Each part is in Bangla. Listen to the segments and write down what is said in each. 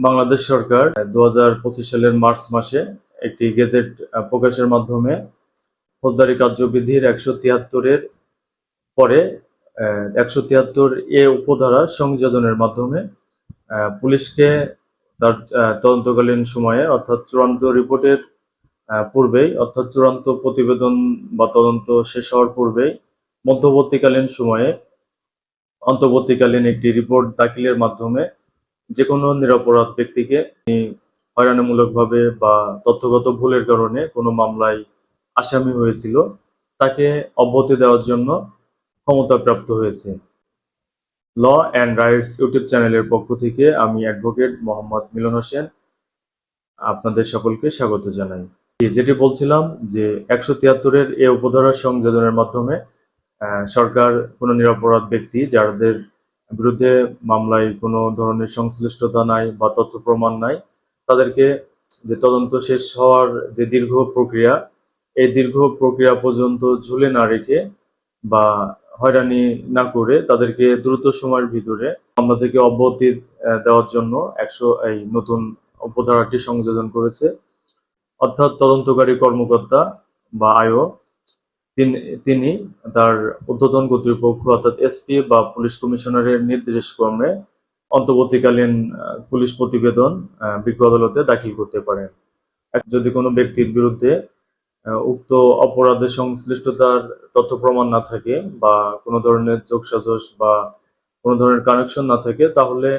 বাংলাদেশ সরকার দু হাজার পঁচিশ সালের মার্চ মাসে একটি গেজেট প্রকাশের মাধ্যমে ফৌজদারি কার্যবিধির একশো তিয়াত্তরের পরে একশো তিয়াত্তর এ উপধারা সংযোজনের মাধ্যমে পুলিশকে তার তদন্তকালীন সময়ে অর্থাৎ চূড়ান্ত রিপোর্টের পূর্বেই অর্থাৎ চূড়ান্ত প্রতিবেদন বা তদন্ত শেষ হওয়ার পূর্বেই মধ্যবর্তীকালীন সময়ে অন্তর্বর্তীকালীন একটি রিপোর্ট দাখিলের মাধ্যমে যে কোনো নিরাপরাধ ব্যক্তিকে হয়রানিমূলকভাবে বা তথ্যগত ভুলের কারণে কোনো মামলায় আসামি হয়েছিল, তাকে অব্যাহতি দেওয়ার জন্য ক্ষমতাপ্রাপ্ত হয়েছে। ল অ্যান্ড রাইটস ইউটিউব চ্যানেলের পক্ষ থেকে আমি অ্যাডভোকেট মোহাম্মদ মিলন হোসেন আপনাদের সকলকে স্বাগত জানাই। যেটি বলছিলাম যে একশো তিয়াত্তরের এ উপধারা সংযোজনের মাধ্যমে সরকার কোনো নিরাপরাধ ব্যক্তি যাদের বিরুদ্ধে মামলায় কোনো ধরনের সংশ্লিষ্টতা নাই বা তথ্য প্রমাণ নাই, তাদেরকে যে তদন্ত শেষ হওয়ার যে দীর্ঘ প্রক্রিয়া, এই দীর্ঘ প্রক্রিয়া পর্যন্ত ঝুলে না রেখে বা হয়রানি না করে তাদেরকে দ্রুত সময়ের ভিতরে মামলা থেকে অব্যাহতি দেওয়ার জন্য একশো, এই নতুন উপধারাটি সংযোজন করেছে। অর্থাৎ তদন্তকারী কর্মকর্তা বা আয়ো তিনি তার ঊর্ধ্বতন কর্তৃপক্ষ অর্থাৎ এসপি বা পুলিশ কমিশনারের নির্দেশ ক্রমে অন্তর্বর্তীকালীন পুলিশ প্রতিবেদন বিজ্ঞ আদালতে দাখিল করতে পারেন। যদি কোনো ব্যক্তির বিরুদ্ধে উক্ত অপরাধের সংশ্লিষ্টতার তথ্য প্রমাণ না থাকে বা কোনো ধরনের যোগসাজশ বা কোনো ধরনের কানেকশন না থাকে, তাহলে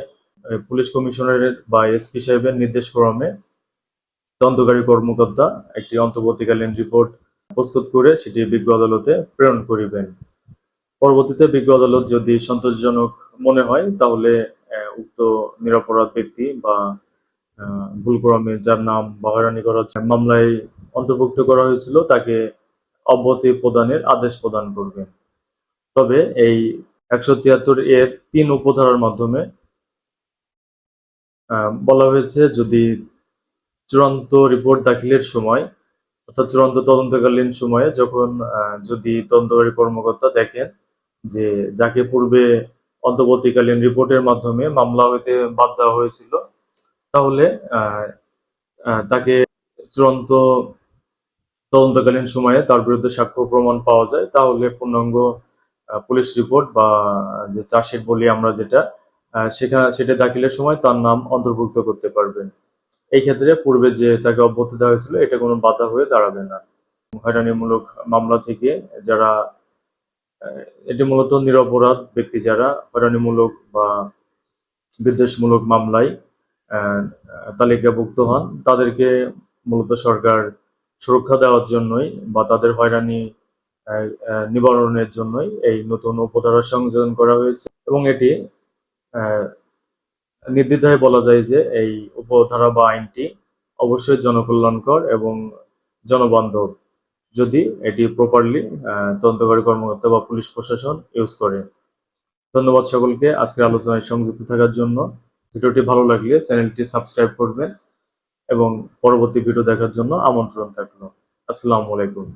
পুলিশ কমিশনারের বা এসপি সাহেবের নির্দেশ ক্রমে তদন্তকারী কর্মকর্তা একটি অন্তর্বর্তীকালীন রিপোর্ট প্রস্তুত করে সেটি বিজ্ঞ আদালতে প্রেরণ করিবেন। পরবর্তীতে বিজ্ঞ আদালত যদি সন্তোষজনক মনে হয়, তাহলে উক্ত নিরাপরাধ ব্যক্তি বা ভুলক্রমে যার নাম বা হয়রানি করার মামলায় অন্তর্ভুক্ত করা হয়েছিল, তাকে অব্যাহতি প্রদানের আদেশ প্রদান করবেন। তবে এই একশো তিয়াত্তর এর তিন উপধারার মাধ্যমে বলা হয়েছে যদি চূড়ান্ত রিপোর্ট দাখিলের সময় অর্থাৎ চূড়ান্ত তদন্তকালীন সময়ে যখন যদি তদন্তকারী কর্মকর্তা দেখেন যে যাকে পূর্বে অন্তর্বর্তীকালীন রিপোর্টের মাধ্যমে মামলা হইতে বাদ দেওয়া হয়েছিল, তাহলে তাকে চূড়ান্ত তদন্তকালীন সময়ে তার বিরুদ্ধে সাক্ষ্য প্রমাণ পাওয়া যায়, তাহলে পূর্ণাঙ্গ পুলিশ রিপোর্ট বা যে চার্জশিট বলি আমরা যেটা সেখানে সেটা দাখিলের সময় তার নাম অন্তর্ভুক্ত করতে পারবেন। এই ক্ষেত্রে পূর্বে যে তাকে অব্যাহতি দেওয়া হয়েছিল, এটা কোনো বাধা হয়ে দাঁড়াবে না। হয়রানিমূলক মামলা থেকে যারা, এটি মূলত নিরপরাধ ব্যক্তি যারা হয়রানিমূলক বা বিদ্বেষমূলক মামলায় তালিকাভুক্ত হন, তাদেরকে মূলত সরকার সুরক্ষা দেওয়ার জন্যই বা তাদের হয়রানি নিবারণের জন্যই এই নতুন উপধারা সংযোজন করা হয়েছে এবং এটি নির্দ্বিধায় বলা যায় যে এই উপধারা বা আইনটি অবশ্যই জনকল্যাণকর এবং জনবান্ধব। যদি এটি প্রপারলি তদন্তকারী কর্মকর্তা বা পুলিশ প্রশাসন ইউজ করে। ধন্যবাদ সকলকে। আজকের আলোচনায় সংযুক্ত থাকার জন্য। ভিডিওটি ভালো লাগলে চ্যানেলটি সাবস্ক্রাইব করবেন এবং পরবর্তী ভিডিও দেখার জন্য আমন্ত্রণ থাকল। আসসালামু আলাইকুম।